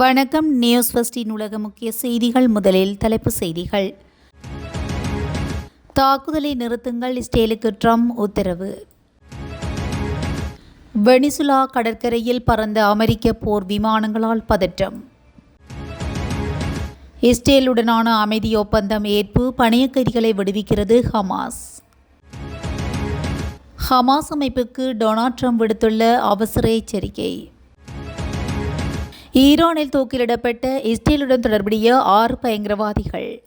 வணக்கம். நியூஸ் ஃபஸ்டின் உலக முக்கிய செய்திகள். முதலில் தலைப்பு செய்திகள். தாக்குதலை நிறுத்துங்கள் இஸ்ரேலுக்கு ட்ரம்ப் உத்தரவு. வெனிசுலா கடற்கரையில் பறந்த அமெரிக்க போர் விமானங்களால் பதற்றம். இஸ்ரேலுடனான அமைதி ஒப்பந்தம் ஏற்பு பணைய கைதிகளை விடுவிக்கிறது ஹமாஸ். ஹமாஸ் அமைப்புக்கு டொனால்ட் ட்ரம்ப் விடுத்துள்ள அவசர எச்சரிக்கை. ஈரானில் தூக்கிலிடப்பட்ட இஸ்ரேலுடன் தொடர்புடைய ஆறு பயங்கரவாதிகள்.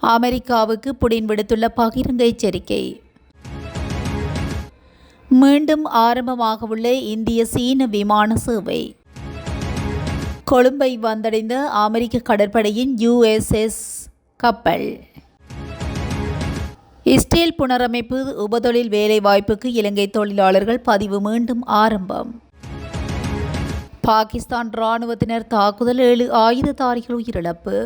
அமெரிக்காவுக்கு புடின் விடுத்துள்ள பகிரங்க எச்சரிக்கை. மீண்டும் ஆரம்பமாக உள்ள இந்திய சீன விமான சேவை. கொழும்பை வந்தடைந்த அமெரிக்க கடற்படையின் யுஎஸ்எஸ் கப்பல். இஸ்ரேல் புனரமைப்பு உபதொழில் வேலைவாய்ப்புக்கு இலங்கை தொழிலாளர்கள் பதிவு மீண்டும் ஆரம்பம். பாகிஸ்தான் இராணுவத்தினர் தாக்குதல் ஏழு ஆயுததாரிகள் உயிரிழப்பு.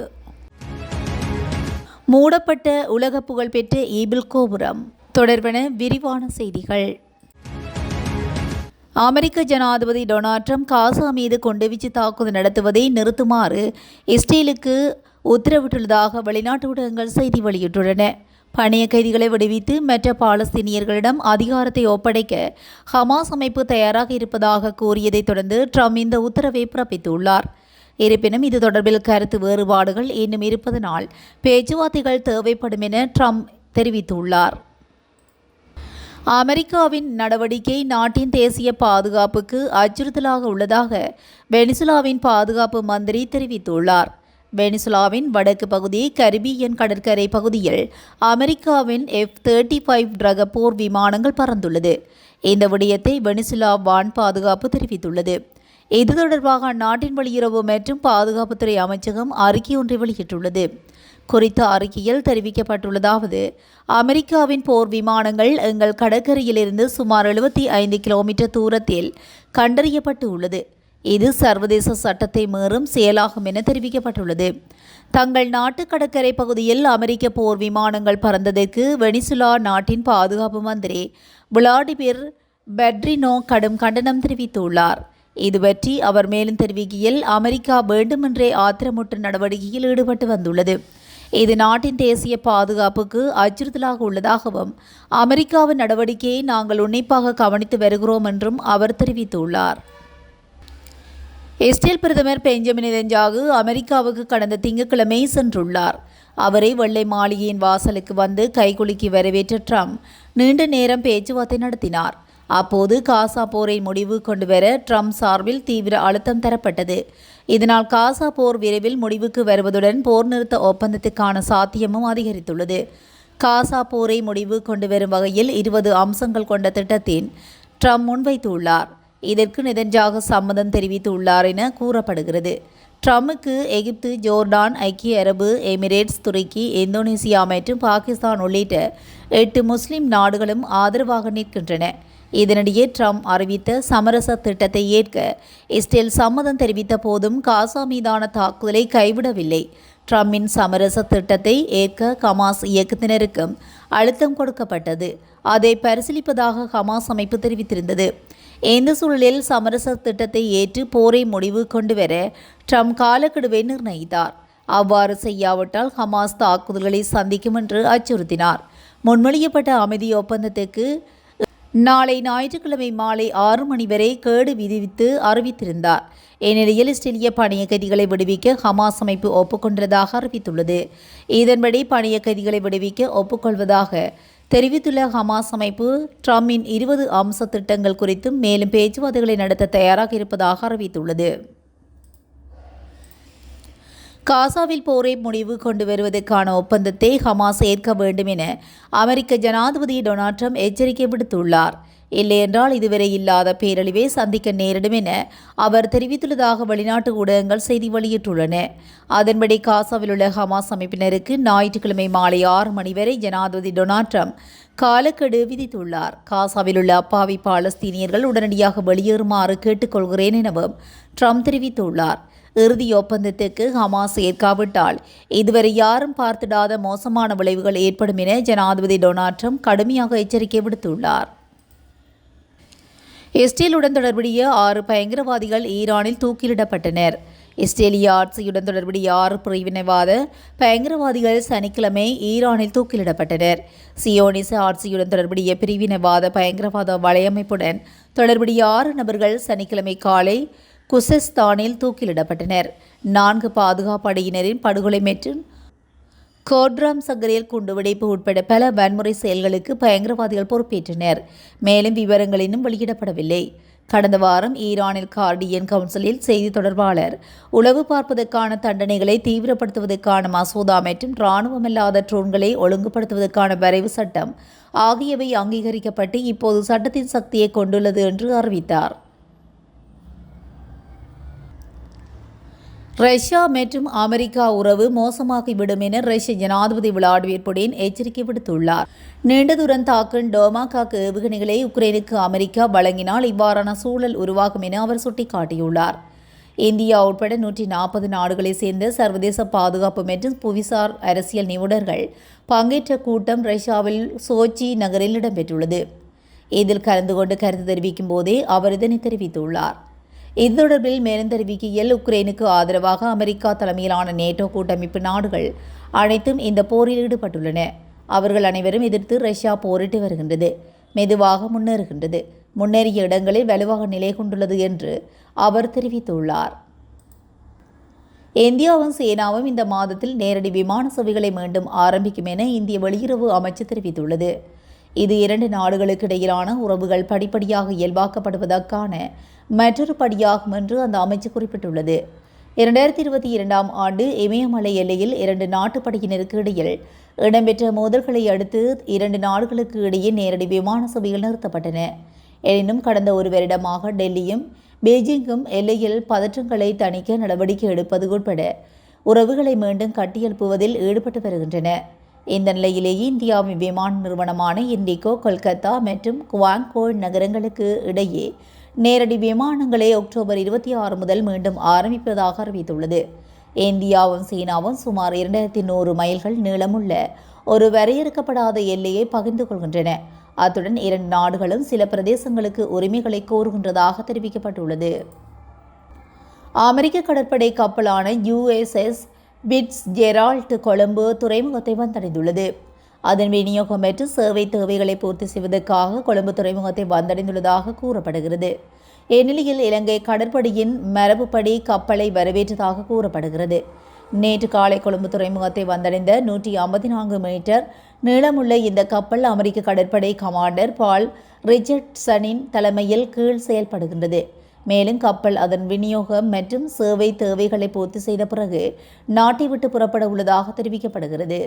மூடப்பட்ட உலக புகழ்பெற்ற ஈபிள் கோபுரம். தொடர்பென விரிவான செய்திகள். அமெரிக்க ஜனாதிபதி டொனால்ட் ட்ரம்ப் காசா மீது கொண்டுவீச்சு தாக்குதல் நடத்துவதை நிறுத்துமாறு இஸ்ரேலுக்கு உத்தரவிட்டுள்ளதாக வெளிநாட்டு ஊடகங்கள் செய்தி வெளியிட்டுள்ளன. பணிய கைதிகளை விடுவித்து மற்ற பாலஸ்தீனியர்களிடம் அதிகாரத்தை ஒப்படைக்க ஹமாஸ் அமைப்பு தயாராக இருப்பதாக கூறியதைத் தொடர்ந்து ட்ரம்ப் இந்த உத்தரவை பிறப்பித்துள்ளார். இருப்பினும் இது தொடர்பில் கருத்து வேறுபாடுகள் இன்னும் இருப்பதனால் பேச்சுவார்த்தைகள் தேவைப்படும் என ட்ரம்ப் தெரிவித்துள்ளார். அமெரிக்காவின் நடவடிக்கை நாட்டின் தேசிய பாதுகாப்புக்கு அச்சுறுத்தலாக உள்ளதாக வெனிசுலாவின் பாதுகாப்பு மந்திரி தெரிவித்துள்ளார். வெனிசுலாவின் வடக்கு பகுதி கரிபியன் கடற்கரை பகுதியில் அமெரிக்காவின் எஃப் தேர்ட்டி ஃபைவ் ரக போர் விமானங்கள் பறந்துள்ளது. இந்த விடயத்தை வெனிசுலா வான் பாதுகாப்பு தெரிவித்துள்ளது. இது தொடர்பாக அந்நாட்டின் வெளியுறவு மற்றும் பாதுகாப்புத்துறை அமைச்சகம் அறிக்கை ஒன்றை வெளியிட்டுள்ளது. குறித்த அறிக்கையில் தெரிவிக்கப்பட்டுள்ளதாவது அமெரிக்காவின் போர் விமானங்கள் எங்கள் கடற்கரையிலிருந்து சுமார் எழுபத்தி ஐந்து கிலோமீட்டர் தூரத்தில் கண்டறியப்பட்டு உள்ளது இது சர்வதேச சட்டத்தை மீறும் செயலாகும் என தெரிவிக்கப்பட்டுள்ளது. தங்கள் நாட்டு கடற்கரை பகுதியில் அமெரிக்க போர் விமானங்கள் பறந்ததற்கு வெனிசுலா நாட்டின் பாதுகாப்பு மந்திரி விளாடிமிர் பெட்ரினோ கடும் கண்டனம் தெரிவித்துள்ளார். இது பற்றி அவர் மேலும் தெரிவிக்கையில் அமெரிக்கா வேண்டுமென்றே ஆத்திரமூட்டு நடவடிக்கையில் ஈடுபட்டு வந்துள்ளது. இது நாட்டின் தேசிய பாதுகாப்புக்கு அச்சுறுத்தலாக உள்ளதாகவும் அமெரிக்காவின் நடவடிக்கையை நாங்கள் உன்னிப்பாக கவனித்து வருகிறோம் என்றும் அவர் தெரிவித்துள்ளார். இஸ்ரேல் பிரதமர் பெஞ்சமின் நெதஞ்சாகு அமெரிக்காவுக்கு கடந்த திங்கட்கிழமை சென்றுள்ளார். அவரை வெள்ளை மாளிகையின் வாசலுக்கு வந்து கைகுலுக்கி வரவேற்ற ட்ரம்ப் நீண்ட நேரம் பேச்சுவார்த்தை நடத்தினார். அப்போது காசா போரை முடிவு கொண்டு வர ட்ரம்ப் சார்பில் தீவிர அழுத்தம் தரப்பட்டது. இதனால் காசா போர் விரைவில் முடிவுக்கு வருவதுடன் போர் நிறுத்த ஒப்பந்தத்துக்கான சாத்தியமும் அதிகரித்துள்ளது. காசா போரை முடிவு கொண்டு வரும் வகையில் இருபது அம்சங்கள் கொண்ட திட்டத்தின் ட்ரம்ப் முன்வைத்துள்ளார். இதற்கு நெதஞ்சாக சம்மதம் தெரிவித்துள்ளார் என கூறப்படுகிறது. ட்ரம்புக்கு எகிப்து ஜோர்டான் ஐக்கிய அரபு எமிரேட்ஸ் துருக்கி இந்தோனேசியா மற்றும் பாகிஸ்தான் உள்ளிட்ட எட்டு முஸ்லிம் நாடுகளும் ஆதரவாக நிற்கின்றன. இதனிடையே ட்ரம்ப் அறிவித்த சமரச திட்டத்தை ஏற்க இஸ்ரேல் சம்மதம் தெரிவித்த போதும் காசா மீதான தாக்குதலை கைவிடவில்லை. ட்ரம்பின் சமரச திட்டத்தை ஏற்க ஹமாஸ் இயக்கத்தினருக்கும் அழுத்தம் கொடுக்கப்பட்டது. அதை பரிசீலிப்பதாக ஹமாஸ் அமைப்பு தெரிவித்திருந்தது. இந்த சூழலில் சமரச திட்டத்தை ஏற்று போரை முடிவு கொண்டு வர ட்ரம்ப் காலக்கெடுவை நிர்ணயித்தார். அவ்வாறு செய்யாவிட்டால் ஹமாஸ் தாக்குதல்களை சந்திக்கும் என்று அச்சுறுத்தினார். முன்மொழியப்பட்ட அமைதி ஒப்பந்தத்துக்கு நாளை ஞாயிற்றுக்கிழமை மாலை ஆறு மணி வரை கேடு விதிவித்து அறிவித்திருந்தார். இந்நிலையில் இஸ்ரேலிய பணிய கைதிகளை விடுவிக்க ஹமாஸ் அமைப்பு ஒப்புக்கொண்டதாக அறிவித்துள்ளது. இதன்படி பணிய கைதிகளை விடுவிக்க ஒப்புக்கொள்வதாக தெரிவித்துள்ள ஹமாஸ் அமைப்பு ட்ரம்பின் இருபது அம்ச திட்டங்கள் குறித்தும் மேலும் பேச்சுவார்த்தைகளை நடத்த தயாராக இருப்பதாக அறிவித்துள்ளது. காசாவில் போரை முடிவு கொண்டு வருவதற்கான ஒப்பந்தத்தை ஹமாஸ் ஏற்க வேண்டும் என அமெரிக்க ஜனாதிபதி டொனால்ட் ட்ரம்ப் எச்சரிக்கை விடுத்துள்ளார். இல்லையென்றால் இதுவரை இல்லாத பேரழிவை சந்திக்க நேரிடும் என அவர் தெரிவித்துள்ளதாக வெளிநாட்டு ஊடகங்கள் செய்தி வெளியிட்டுள்ளன. அதன்படி காசாவில் உள்ள ஹமாஸ் அமைப்பினருக்கு ஞாயிற்றுக்கிழமை மாலை ஆறு மணி வரை ஜனாதிபதி டொனால்ட் ட்ரம்ப் காலக்கெடு விதித்துள்ளார். காசாவில் உள்ள அப்பாவி பாலஸ்தீனியர்கள் உடனடியாக வெளியேறுமாறு கேட்டுக்கொள்கிறேன் எனவும் ட்ரம்ப் தெரிவித்துள்ளார். இறுதி ஒப்பந்தத்துக்கு ஹமாஸ் ஏற்காவிட்டால் இதுவரை யாரும் பார்த்திடாத மோசமான விளைவுகள் ஏற்படும் என ஜனாதிபதி டொனால்ட் ட்ரம்ப் கடுமையாக எச்சரிக்கை விடுத்துள்ளார். இஸ்ரேலுடன் தொடர்புடைய ஆறு பயங்கரவாதிகள் ஈரானில் தூக்கிலிடப்பட்டனர். இஸ்ரேலிய ஆட்சியுடன் தொடர்புடைய ஆறு பிரிவினைவாத பயங்கரவாதிகள் சனிக்கிழமை ஈரானில் தூக்கிலிடப்பட்டனர். சியோனிச ஆட்சியுடன் தொடர்புடைய பிரிவினைவாத பயங்கரவாத வலையமைப்புடன் தொடர்புடைய ஆறு நபர்கள் சனிக்கிழமை காலை குசஸ்தானில் தூக்கிலிடப்பட்டனர். நான்கு பாதுகாப்பு படையினரின் படுகொலை மற்றும் கோட்ராம் சங்கரில் குண்டுவெடிப்பு உட்பட பல வன்முறை செயல்களுக்கு பயங்கரவாதிகள் பொறுப்பேற்றனர். மேலும் விவரங்கள் இன்னும் வெளியிடப்படவில்லை. கடந்த வாரம் ஈரானில் கார்டியன் கவுன்சிலில் செய்தி தொடர்பாளர் உளவு பார்ப்பதற்கான தண்டனைகளை தீவிரப்படுத்துவதற்கான மசோதா மற்றும் இராணுவமில்லாத ட்ரோன்களை ஒழுங்குபடுத்துவதற்கான வரைவு சட்டம் ஆகியவை அங்கீகரிக்கப்பட்டு இப்போது சட்டத்தின் சக்தியை கொண்டுள்ளது என்று அறிவித்தார். ரஷ்யா மற்றும் அமெரிக்கா உறவு மோசமாகிவிடும் என ரஷ்ய ஜனாதிபதி விளாடிமிர் புடின் எச்சரிக்கை விடுத்துள்ளார். நீண்ட தூரம் தாக்கும் டோமாகாக் ஏவுகணைகளை உக்ரைனுக்கு அமெரிக்கா வழங்கினால் இவ்வாறான சூழல் உருவாகும் என அவர் சுட்டிக்காட்டியுள்ளார். இந்தியா உட்பட நூற்றி நாற்பது நாடுகளைச் சேர்ந்த சர்வதேச பாதுகாப்பு மற்றும் புவிசார் அரசியல் நிபுணர்கள் பங்கேற்ற கூட்டம் ரஷ்யாவில் சோச்சி நகரில் இடம்பெற்றுள்ளது. இதில் கலந்து கொண்டு கருத்து தெரிவிக்கும் போதே அவர் இதனை தெரிவித்துள்ளார். இது தொடர்பில் மேலும் தெரிவிக்கையில் உக்ரைனுக்கு ஆதரவாக அமெரிக்கா தலைமையிலான நேட்டோ கூட்டமைப்பு நாடுகள் அனைத்தும் இந்த போரில் ஈடுபட்டுள்ளன. அவர்கள் அனைவரும் எதிர்த்து ரஷ்யா போரிட்டு வருகின்றது. மெதுவாக முன்னேறுகின்றது. முன்னேறிய இடங்களில் வலுவாக நிலை கொண்டுள்ளது என்று அவர் தெரிவித்துள்ளார். இந்தியாவும் சீனாவும் இந்த மாதத்தில் நேரடி விமான சேவைகளை மீண்டும் ஆரம்பிக்கும் என இந்திய வெளியுறவு அமைச்சு தெரிவித்துள்ளது. இது இரண்டு நாடுகளுக்கு இடையிலான உறவுகள் படிப்படியாக இயல்பாக்கப்படுவதற்கான மற்றொரு படியாகும் என்று அந்த அமைச்சு குறிப்பிட்டுள்ளது. இரண்டாயிரத்தி இருபத்தி இரண்டாம் ஆண்டு இமயமலை எல்லையில் இரண்டு நாட்டு படையினருக்கு இடையில் இடம்பெற்ற மோதல்களை அடுத்து இரண்டு நாடுகளுக்கு இடையே நேரடி விமான சேவைகள் நிறுத்தப்பட்டன. எனினும் கடந்த ஒரு வருடமாக டெல்லியும் பெய்ஜிங்கும் எல்லையில் பதற்றங்களை தணிக்க நடவடிக்கை எடுப்பது உட்பட உறவுகளை மீண்டும் கட்டியெழுப்புவதில் ஈடுபட்டு வருகின்றன. இந்த நிலையிலேயே இந்தியாவின் விமான நிறுவனமான இண்டிகோ கொல்கத்தா மற்றும் குவாங்கோ நகரங்களுக்கு இடையே நேரடி விமானங்களை அக்டோபர் இருபத்தி ஆறு முதல் மீண்டும் ஆரம்பிப்பதாக அறிவித்துள்ளது. இந்தியாவும் சீனாவும் சுமார் இரண்டாயிரத்தி நூறு மைல்கள் நீளமுள்ள ஒரு வரையறுக்கப்படாத எல்லையை பகிர்ந்து கொள்கின்றன. அத்துடன் இரண்டு நாடுகளும் சில பிரதேசங்களுக்கு உரிமைகளை கோருகின்றதாக தெரிவிக்கப்பட்டுள்ளது. அமெரிக்க கடற்படை கப்பலான யுஎஸ்எஸ் பிட்ஸ் ஜெரால்ட் கொழும்பு துறைமுகத்தை வந்தடைந்துள்ளது. அதன் விநியோகம் மற்றும் சேவை தேவைகளை பூர்த்தி செய்வதற்காக கொழும்பு துறைமுகத்தை வந்தடைந்துள்ளதாக கூறப்படுகிறது. இந்நிலையில் இலங்கை கடற்படையின் மரபுப்படி கப்பலை வரவேற்றதாக கூறப்படுகிறது. நேற்று காலை கொழும்பு துறைமுகத்தை வந்தடைந்த நூற்றி ஐம்பத்தி நான்கு மீட்டர் நீளமுள்ள இந்த கப்பல் அமெரிக்க கடற்படை கமாண்டர் பால் ரிச்சர்ட்சனின் தலைமையில் கீழ் செயல்படுகின்றது. மேலும் கப்பல் அதன் விநியோகம் மற்றும் சேவை தேவைகளை பூர்த்தி செய்த பிறகு நாட்டை விட்டு புறப்பட உள்ளதாக தெரிவிக்கப்படுகிறது.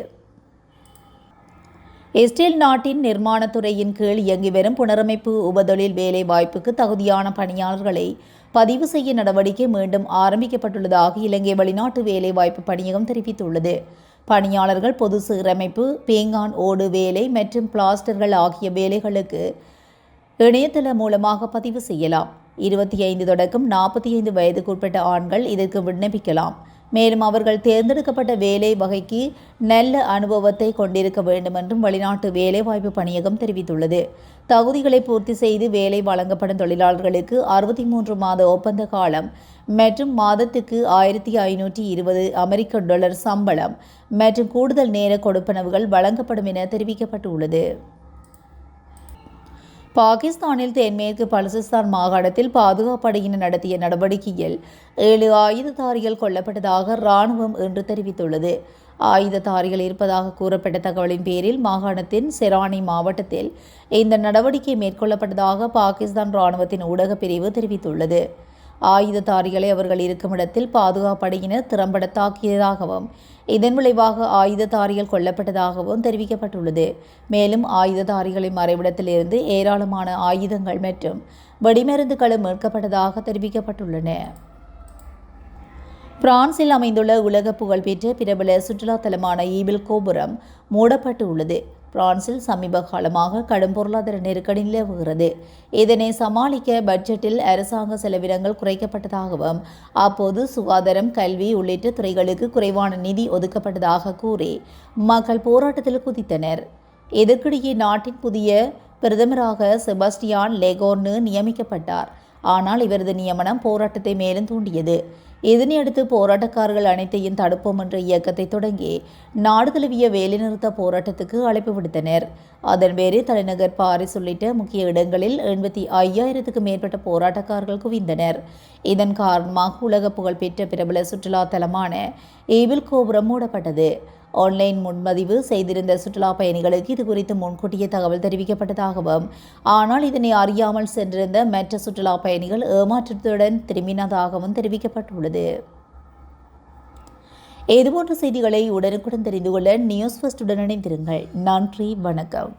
இஸ்ரேல் நாட்டின் நிர்மாணத்துறையின் கீழ் இயங்கி வரும் புனரமைப்பு உபதொழில் வேலை வாய்ப்புக்கு தகுதியான பணியாளர்களை பதிவு செய்ய நடவடிக்கை மீண்டும் ஆரம்பிக்கப்பட்டுள்ளதாக இலங்கை வெளிநாட்டு வேலைவாய்ப்பு பணியகம் தெரிவித்துள்ளது. பணியாளர்கள் பொது சீரமைப்பு பேங்கான் ஓடு வேலை மற்றும் பிளாஸ்டர்கள் ஆகிய வேலைகளுக்கு இணையதளம் மூலமாக பதிவு செய்யலாம். இருபத்தி ஐந்து தொடக்கம் நாற்பத்தி ஐந்து வயதுக்குட்பட்ட ஆண்கள் இதற்கு விண்ணப்பிக்கலாம். மேலும் அவர்கள் தேர்ந்தெடுக்கப்பட்ட வேலை வகைக்கு நல்ல அனுபவத்தை கொண்டிருக்க வேண்டும் என்றும் வெளிநாட்டு வேலைவாய்ப்பு பணியகம் தெரிவித்துள்ளது. தகுதிகளை பூர்த்தி செய்து வேலை வழங்கப்படும் தொழிலாளர்களுக்கு அறுபத்தி மூன்று மாத ஒப்பந்த காலம் மற்றும் மாதத்துக்கு ஆயிரத்தி ஐநூற்றி இருபது அமெரிக்க டாலர் சம்பளம் மற்றும் கூடுதல் நேர கொடுப்பனவுகள் வழங்கப்படும் என தெரிவிக்கப்பட்டுள்ளது. பாகிஸ்தானில் தென்மேற்கு பலுசிஸ்தான் மாகாணத்தில் பாதுகாப்பு படையினர் நடத்திய நடவடிக்கையில் ஏழு ஆயுததாரிகள் கொல்லப்பட்டதாக இராணுவம் என்று தெரிவித்துள்ளது. ஆயுததாரிகள் இருப்பதாக கூறப்பட்ட தகவலின் பேரில் மாகாணத்தின் செரானி மாவட்டத்தில் இந்த நடவடிக்கை மேற்கொள்ளப்பட்டதாக பாகிஸ்தான் இராணுவத்தின் ஊடகப் பிரிவு தெரிவித்துள்ளது. ஆயுததாரிகளை அவர்கள் இருக்கும் இடத்தில் பாதுகாப்படையினர் திறம்பட தாக்கியதாகவும் இதன் விளைவாக ஆயுததாரிகள் கொல்லப்பட்டதாகவும் தெரிவிக்கப்பட்டுள்ளது. மேலும் ஆயுததாரிகளின் மறைவிடத்திலிருந்து ஏராளமான ஆயுதங்கள் மற்றும் வெடிமருந்துகளும் மீட்கப்பட்டதாக தெரிவிக்கப்பட்டுள்ளன. பிரான்சில் அமைந்துள்ள உலக புகழ்பெற்ற பிரபல சுற்றுலா தலமான ஈபில் கோபுரம் மூடப்பட்டு உள்ளது பிரான்சில் சமீப காலமாக கடும் பொருளாதார நெருக்கடி நிலவுகிறது. இதனை சமாளிக்க பட்ஜெட்டில் அரசாங்க செலவினங்கள் குறைக்கப்பட்டதாகவும் அப்போது சுகாதாரம் கல்வி உள்ளிட்ட துறைகளுக்கு குறைவான நிதி ஒதுக்கப்பட்டதாக கூறி மக்கள் போராட்டத்தில் குதித்தனர். இதற்கிடையே நாட்டின் புதிய பிரதமராக செபாஸ்டியான் லெகோர்னு நியமிக்கப்பட்டார். ஆனால் இவரது நியமனம் போராட்டத்தை மேலும் தூண்டியது. இதனையடுத்து போராட்டக்காரர்கள் அனைத்தையும் தடுப்போம் என்ற இயக்கத்தை தொடங்கி நாடு தழுவிய வேலைநிறுத்த போராட்டத்துக்கு அழைப்பு விடுத்தனர். அதன் பேரில் தலைநகர் பாரிஸ் உள்ளிட்ட முக்கிய இடங்களில் எண்பத்தி ஐயாயிரத்துக்கு மேற்பட்ட போராட்டக்காரர்கள் குவிந்தனர். இதன் காரணமாக உலக புகழ்பெற்ற பிரபல சுற்றுலா தலமான ஏவில் கோபுரம் மூடப்பட்டது. ஆன்லைன் முன்மதிவு செய்திருந்த சுற்றுலா பயணிகளுக்கு இது குறித்து முன்கூட்டியே தகவல் தெரிவிக்கப்பட்டதாகவும் ஆனால் இதனை அறியாமல் சென்றிருந்த மற்ற சுற்றுலா பயணிகள் ஏமாற்றத்துடன் திரும்பினதாகவும் தெரிவிக்கப்பட்டுள்ளது. இதுபோன்ற செய்திகளை உடனுக்குடன் தெரிந்து கொள்ள நியூஸ் ஃபர்ஸ்டுடன் இணைந்திருங்கள். நன்றி வணக்கம்.